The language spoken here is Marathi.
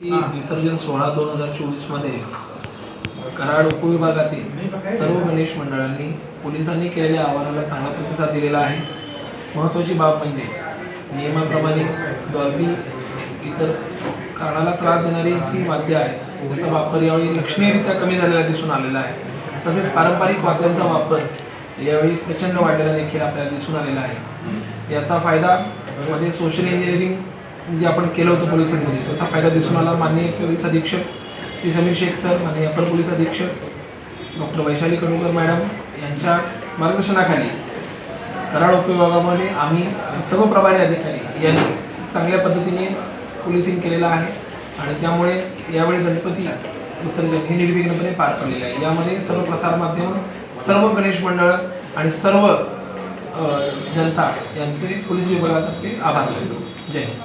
विसर्जन सोहळा दोन हजार चोवीसमध्ये कराड उपविभागातील सर्व गणेश मंडळांनी पोलिसांनी केलेल्या आवाहनाला चांगला प्रतिसाद दिलेला आहे. महत्त्वाची बाब म्हणजे नियमाप्रमाणे डॉल्बी इतर कानाला त्रास देणारी जी वाद्य आहे त्याचा वापर यावेळी लक्षणीयरित्या कमी झालेला दिसून आलेला आहे. तसेच पारंपरिक वाद्यांचा वापर यावेळी प्रचंड वाढलेला देखील आपल्याला दिसून आलेला आहे. याचा फायदा मध्ये सोशल इंजिनिअरिंग जे आपण केलं होतं पोलिसांमध्ये त्याचा फायदा दिसून आला. माननीय पोलीस अधीक्षक श्री समीर शेख सर माननीय अपर पोलीस अधीक्षक डॉक्टर वैशाली कडूकर मॅडम यांच्या मार्गदर्शनाखाली कराड उपविभागामध्ये आम्ही सर्व प्रभारी अधिकारी यांनी चांगल्या पद्धतीने पोलिसिंग केलेलं आहे आणि त्यामुळे यावेळी गणपती विसर्जन हे निर्विघ्नपणे पार पडलेलं आहे. यामध्ये सर्व प्रसारमाध्यम सर्व गणेश मंडळ आणि सर्व जनता यांचे पोलीस विभागातर्फे आभार मानतो. जय हिंद.